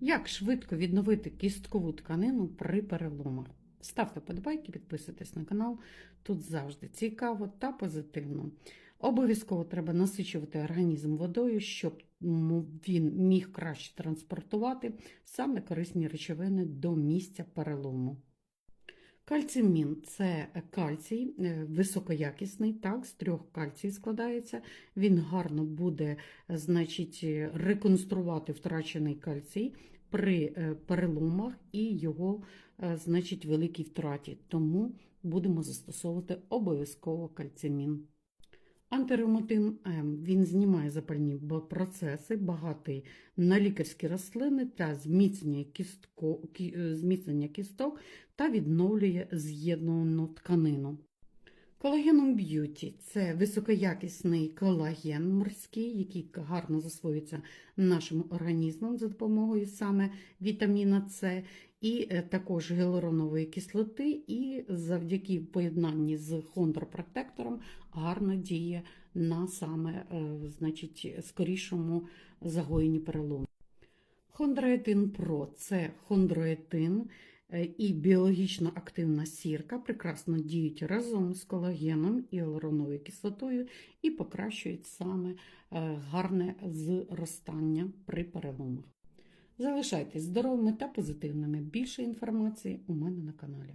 Як швидко відновити кісткову тканину при переломах? Ставте подобайки, підписуйтесь на канал. Тут завжди цікаво та позитивно. Обов'язково треба насичувати організм водою, щоб він міг краще транспортувати саме корисні речовини до місця перелому. Кальцимін це кальцій е, високоякісний, так, з трьох кальцій складається. Він гарно буде е, значить, е, реконструвати втрачений кальцій при переломах і його значить, великій втраті. Тому будемо застосовувати обов'язково кальцимін. Антиревматин М він знімає запальні процеси, багатий на лікарські рослини та зміцнює, кістко, кі- е, зміцнення кісток та відновлює з'єднану тканину. Колагеном б'юті це високоякісний колаген морський, який гарно засвоюється нашим організмом за допомогою саме вітаміна С, і е, також гіалуронової кислоти, і завдяки поєднанні з хондропротектором гарно діє на саме е, значить, скорішому загоєнні перелому. Хондроетин Про це хондроетин е, і біологічно активна сірка прекрасно діють разом з колагеном і гіалуроновою кислотою і покращують саме гарне зростання при переломах. Залишайтесь здоровими та позитивними. Більше інформації у мене на каналі.